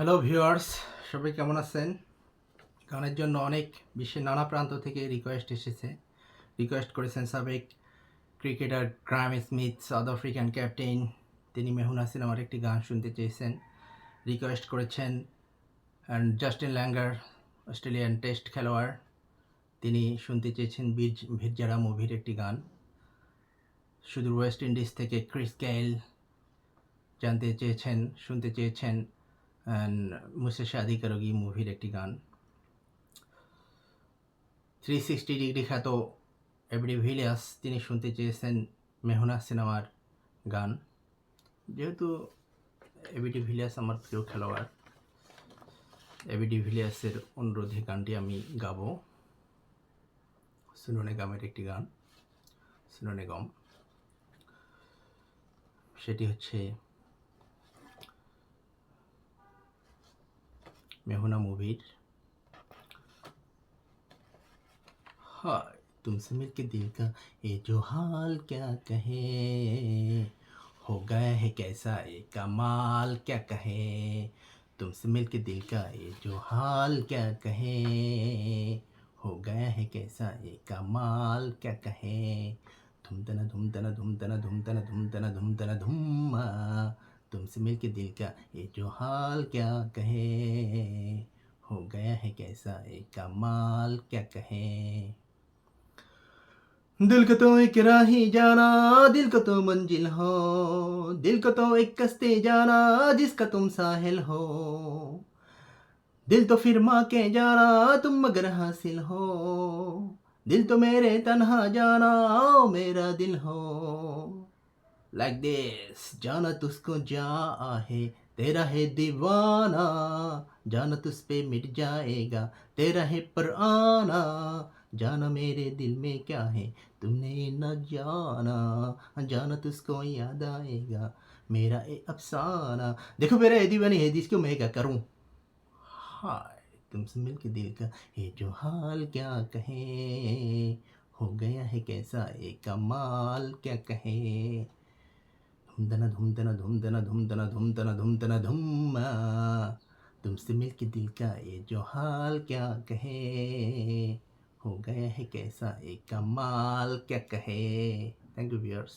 Hello viewers সবাই কেমন আছেন? গানের জন্য অনেক বিশ্বের নানা প্রান্ত থেকে রিকোয়েস্ট এসেছে। রিকোয়েস্ট করেছেন সাবেক cricketer Graeme Smith South African captain তিনি মেহুন মেহুনা সিনেমার একটি গান শুনতে চেয়েছেন। রিকোয়েস্ট করেছেন জাস্টিন ল্যাঙ্গার অস্ট্রেলিয়ান টেস্ট খেলোয়াড়। তিনি শুনতে চেয়েছেন বীর ভিরজারা মুভির একটি গান। সুদূর ওয়েস্ট ইন্ডিজ থেকে ক্রিস গেইল জানতে চেয়েছেন, শুনতে চেয়েছেন মুসে শাদি মুভির একটি গান। থ্রি সিক্সটি ডিগ্রি খ্যাত এভরি ভিলিয়াস, তিনি শুনতে চেয়েছেন মেহনা সিনেমার গান। যেহেতু এবিডি ভিলিয়াস আমার প্রিয় খেলোয়াড় এবিডি ভিলিয়াসের অনুরোধে গানটি আমি গাবো। সুননে গামের একটি গান, সুননে গম। সেটি হচ্ছে میں ہوں نا مبیر۔ ہاں تم سے مل کے دل کا یہ جو حال کیا کہے؟ ہو گیا ہے کیسا یہ کمال کیا کہے؟ تم سے مل کے دل کا یہ جو حال کیا کہے؟ ہو گیا ہے کیسا یہ کمال کیا کہے؟ دھم دنا دھم دنا دھم دنا دھم دنا دھم دنا دھم دنا دھما تم سے مل کے دل کا یہ جو حال کیا کہے ہو گیا ہے کیسا ایک کمال کیا کہے دل کا تو ایک راہی جانا، دل کا تو منزل ہو، دل کا تو ایک کستے جانا جس کا تم ساحل ہو۔ دل تو پھر ماں کے جانا تم مگر حاصل ہو۔ دل تو میرے تنہا جانا میرا دل ہو۔ لائک دس جانا تس کو جا ہے تیرا ہے دیوانہ جانا تس پہ مٹ جائے گا تیرا ہے پرانا جانا میرے دل میں کیا ہے تم نے نہ جانا جانا تجھ کو یاد آئے گا میرا اے افسانہ دیکھو میرا اے دیوانی ہے جس کو میں کیا کروں ہائے تم سے مل کے دل کا یہ جو حال کیا کہیں ہو گیا ہے کیسا ایک کمال کیا کہیں دھمدنا دھمدنا دھمدنا دھمدنا دھمدنا دھمدنا دھم تم سے مل کے دل کا یہ جو حال کیا کہے ہو گیا ہے کیسا ایک کمال کیا کہے تھینک یو ویئرس